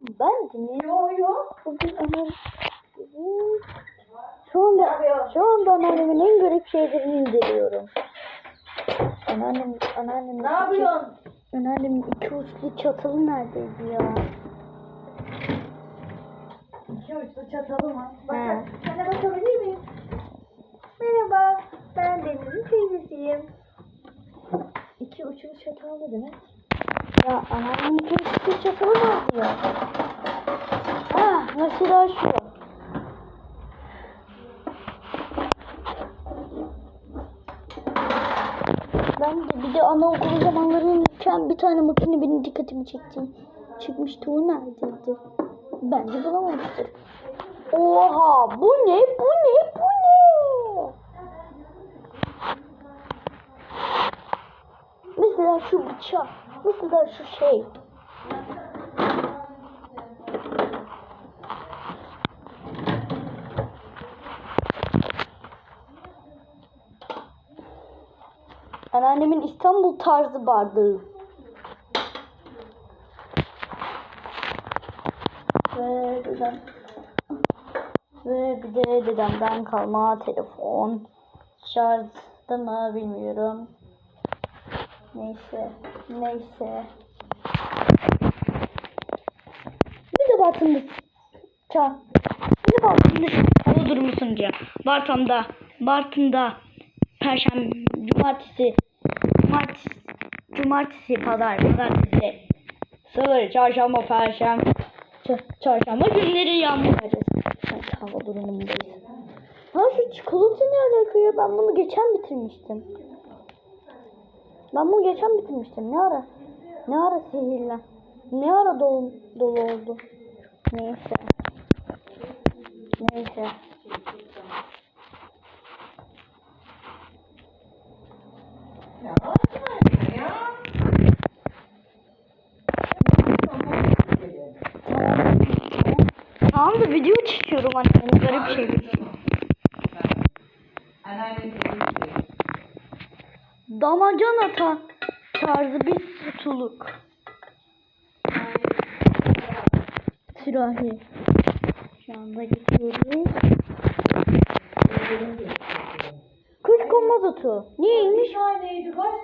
Ben dinliyorum. Yo yo. Bugün annem... Şu anda, şu anda anneannemin en garip şeylerini indiriyorum. Anneannem, anneannem... Ne yapıyorsun? Anneannemin iki uçlu çatalı neredeydi ya? İki uçlu çatalı mı? Bakın. Sana bakabilir miyim? Merhaba. Ben Deniz'in teyzesiyim. İki uçlu çatal ne demek? Ya iki uçlu çatalı nerede ya? Ha, mesela şu. Ben de bir de anaokulu zamanlarıyken bir tane makine benim dikkatimi çekti. Çıkmıştı o neredeydi? Bence bulamamıştır. Oha bu ne bu ne bu ne? Mesela şu bıçak. Mesela şu şey. Anneannemin İstanbul tarzı bardağı. Ve dedem. Ve bir de dedemden kalma telefon. Şarjda mı bilmiyorum. Neyse. Neyse. Bir de Bartın'da. Ça. Bir de Bartın'da. Hava durumu sunucu. Bartın'da. Bartın'da. Perşembe, cumartesi, cumartesi, cumartesi, pazar, pazartesi, salı, çarşamba, perşembe, çarşamba günleri yağmur yağacak. Hava durumundayız. Ha şu çikolata ne alaka ya? Ben bunu geçen bitirmiştim. Ben bunu geçen bitirmiştim. Ne ara? Ne ara sihirlen? Ne ara dolu, dolu oldu? Neyse. Neyse. Tamam. Da video çekiyorum annemin garip şey. Anneannem. Damacan ata tarzı bir suluk. Sürahi. Şu anda gidiyoruz. Kuş konmaz otu. Niyeymiş?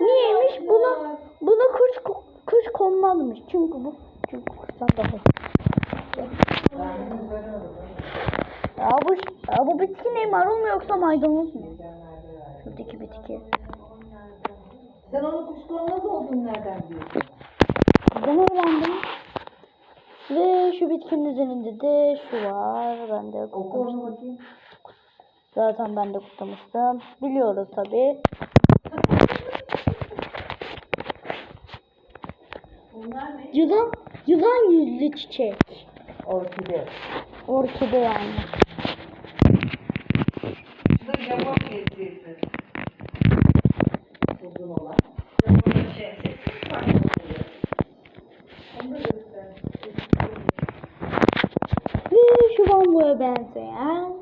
Niyeymiş? Buna, buna ko- kuş konmazmış. Çünkü bu çünkü kuştan daha. Ya bu, ya bu bitki ne? Marul mu yoksa maydanoz mu? Şuradaki bitki. Sen onu kuşkonmaz olduğunu nereden biliyorsun? Sizden öğrendim. Ve şu bitkinin üzerinde de şu var. Ben de Oku onu kutlamıştım. bakayım. Zaten ben de kutlamıştım. Biliyoruz tabi. Bunlar ne? Yılan, yılan yüzlü çiçek. Orkide. Orkide yani. Bambuya benzeyen.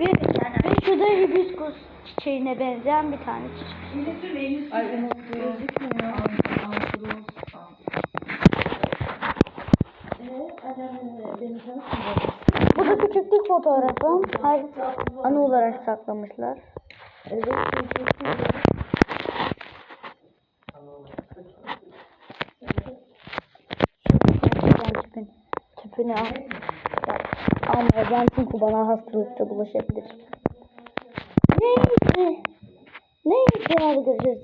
ve, ve şu da hibiskus çiçeğine benzeyen bir tane çiçek. Ay unuttum. Gözükmüyor. Bu da küçüklük fotoğrafım. Her anı olarak saklamışlar. Evet. Tüpünü al. Almayacağım çünkü bana hastalıkta bulaşabilir. Neyse. Neyse hadi görüşürüz.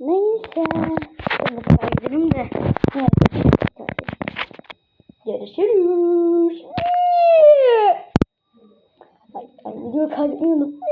Neyse. Ben mutfağa gidelim de. Görüşürüz. Ay, ay video kaydetmeyi unuttum.